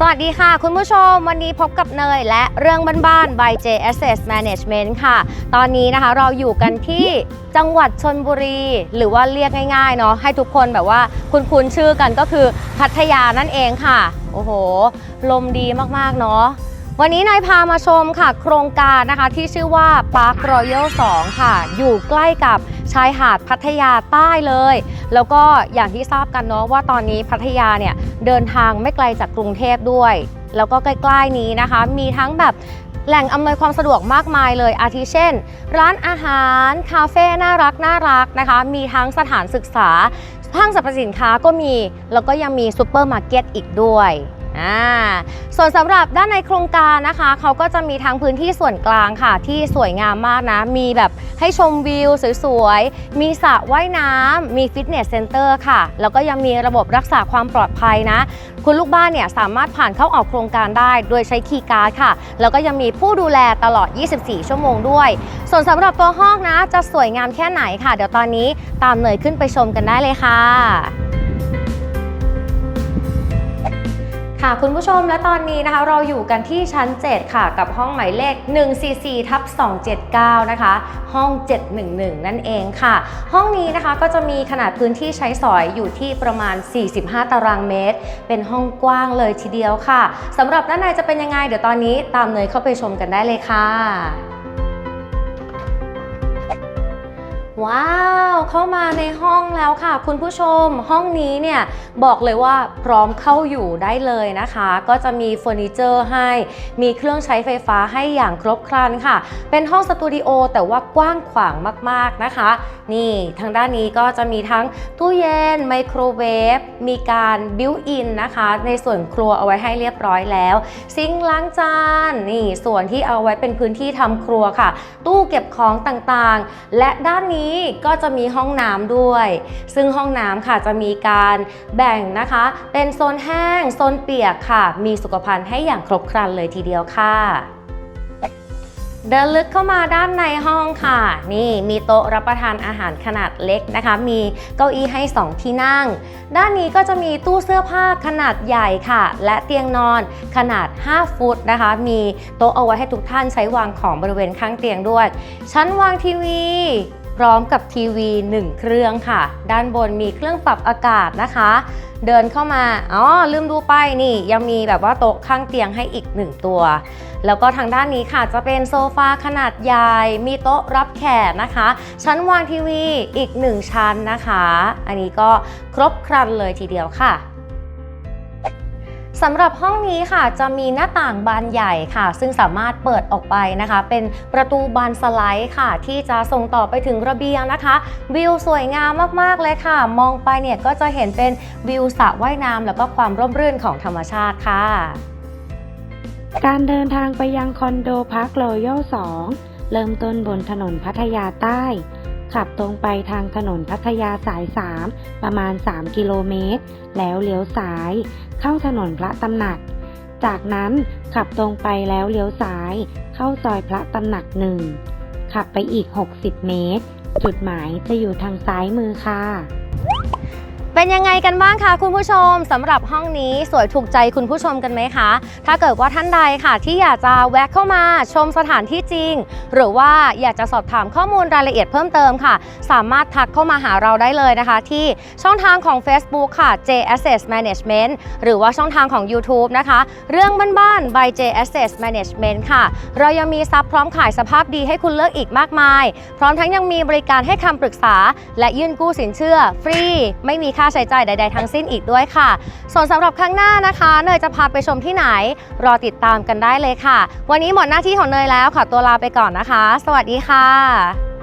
สวัสดีค่ะ คุณผู้ชมวันนี้พบกับเนยและเรื่องบ้านๆ by J Asset Management ค่ะ ตอนนี้นะคะเราอยู่กันที่จังหวัดชนบุรี หรือว่าเรียกง่ายๆเนาะให้ทุกคนแบบว่าคุ้นๆชื่อกันก็คือพัทยานั่นเองค่ะ โอ้โห ลมดีมากๆเนาะ วันนี้นายพามาชมค่ะ โครงการนะคะที่ชื่อว่า Park Royal 2 ค่ะ อยู่ใกล้กับชายหาดพัทยาใต้เลย แล้วก็อย่างที่ทราบกันเนาะว่าตอนนี้พัทยาเนี่ยเดินทางไม่ไกลจากกรุงเทพด้วย แล้วก็ใกล้ๆนี้นะคะ มีทั้งแบบแหล่งอำนวยความสะดวกมากมายเลย อาทิเช่น ร้านอาหาร คาเฟ่น่ารักน่ารักนะคะ มีทั้งสถานศึกษาห้างสรรพสินค้าก็มี แล้วก็ยังมีซูเปอร์มาร์เก็ตอีกด้วย อ่าส่วนสำหรับด้านในโครงการนะคะเขาก็จะมีทั้งพื้นที่ส่วนกลางค่ะ ที่สวยงามมากนะ มีแบบให้ชมวิวสวยๆ มีสระว่ายน้ำมีฟิตเนสเซ็นเตอร์ค่ะ แล้วก็ยังมีระบบรักษาความปลอดภัยนะ คุณลูกบ้านเนี่ยสามารถผ่านเข้าออกโครงการได้ โดยใช้คีย์การ์ดค่ะ แล้วก็ยังมีผู้ดูแลตลอด 24 ชั่วโมงด้วย ส่วนสำหรับตัวห้องนะ จะสวยงามแค่ไหนค่ะ เดี๋ยวตอนนี้ตามเนยขึ้นไปชมกันได้เลยค่ะ ค่ะคุณผู้ชมและตอนนี้นะคะเราอยู่กันที่ชั้น 7 ค่ะ กับห้องหมายเลข 144ทับ279 นะคะ ห้อง 711 นั่นเองค่ะ ห้องนี้นะคะก็จะมีขนาดพื้นที่ใช้สอยอยู่ที่ประมาณ 45 ตารางเมตร เป็นห้องกว้างเลยทีเดียวค่ะสำหรับด้านในจะเป็นยังไง เดี๋ยวตอนนี้ตามเนยเข้าไปชมกันได้เลยค่ะ ว้าว เข้ามาในห้องแล้วค่ะ คุณผู้ชมห้องนี้เนี่ยบอกเลยว่าพร้อมเข้าอยู่ได้เลยนะคะ ก็จะมีเฟอร์นิเจอร์ให้ มีเครื่องใช้ไฟฟ้าให้อย่างครบครันค่ะ เป็นห้องสตูดิโอแต่ว่ากว้างขวางมากๆนะคะ นี่ทางด้านนี้ก็จะมีทั้งตู้เย็นไมโครเวฟมีการบิวอินนะคะ ในส่วนครัวเอาไว้ให้เรียบร้อยแล้ว ซิงค์ล้างจานนี่ส่วนที่เอาไว้เป็นพื้นที่ทำครัวค่ะ ตู้เก็บของต่างๆ และด้านนี้ก็จะมีห้องน้ำด้วย ซึ่งห้องน้ำค่ะจะมีการแบ่งนะคะ เป็นโซนแห้ง โซนเปียกค่ะ มีสุขภัณฑ์ให้อย่างครบครันเลยทีเดียวค่ะเดินลึกเข้ามาด้านในห้องค่ะ นี่มีโต๊ะรับประทานอาหารขนาดเล็กนะคะ มีเก้าอี้ให้ 2 ที่นั่ง ด้านนี้ก็จะมีตู้เสื้อผ้าขนาดใหญ่ค่ะ และเตียงนอนขนาด 5 ฟุตนะคะ มีโต๊ะเอาไว้ให้ทุกท่านใช้วางของบริเวณข้างเตียงด้วย ชั้นวางทีวี พร้อมกับทีวี 1 เครื่องค่ะ ด้านบนมีเครื่องปรับอากาศนะคะ เดินเข้ามาอ๋อลืมดูไปนี่ ยังมีแบบว่าโต๊ะข้างเตียงให้อีก 1 ตัว แล้วก็ทางด้านนี้ค่ะจะเป็นโซฟาขนาดใหญ่ มีโต๊ะรับแขกนะคะ ชั้นวางทีวีอีก 1 ชั้นนะคะ อันนี้ก็ครบครันเลยทีเดียวค่ะ สำหรับห้องนี้ค่ะจะมีหน้าต่างบานใหญ่ค่ะ ซึ่งสามารถเปิดออกไปนะคะ เป็นประตูบานสไลด์ค่ะ ที่จะส่งต่อไปถึงระเบียงนะคะ วิวสวยงามมากๆเลยค่ะ มองไปเนี่ยก็จะเห็นเป็นวิวสระว่ายน้ำแล้วก็ความร่มรื่นของธรรมชาติค่ะ การเดินทางไปยังคอนโดพักรอยัล2เริ่มต้นบนถนนพัทยาใต้ ขับตรงไปทางถนนพัทยาสาย 3 ประมาณ 3 กิโลเมตร แล้วเลี้ยวซ้าย เข้าถนนพระตำหนัก จากนั้นขับตรงไปแล้วเลี้ยวซ้าย เข้าซอยพระตำหนักหนึ่งขับไปอีก 60 เมตร จุดหมายจะอยู่ทางซ้ายมือค่ะ เป็นยังไงกันบ้างคะคุณผู้ชมสำหรับห้องนี้สวยถูกใจคุณผู้ชมกันไหมคะ ถ้าเกิดว่าท่านใดค่ะ ที่อยากจะแวะเข้ามาชมสถานที่จริง หรือว่าอยากจะสอบถามข้อมูลรายละเอียดเพิ่มเติมค่ะ สามารถทักเข้ามาหาเราได้เลยนะคะ ที่ช่องทางของ Facebook ค่ะ J Asset Management หรือว่าช่องทางของ YouTube นะคะ เรื่องบ้านๆ by J Asset Management ค่ะ เรายังมีซับพร้อมขายสภาพดีให้คุณเลือกอีกมากมาย พร้อมทั้งยังมีบริการให้คำปรึกษา และยื่นกู้สินเชื่อ ฟรี ไม่มีค่าใช้จ่ายใด ๆ ทั้งสิ้นอีกด้วยค่ะ ส่วนสำหรับครั้งหน้านะคะ เนยจะพาไปชมที่ไหน รอติดตามกันได้เลยค่ะ วันนี้หมดหน้าที่ของเนยแล้วขอตัวลาไปก่อนนะคะ สวัสดีค่ะ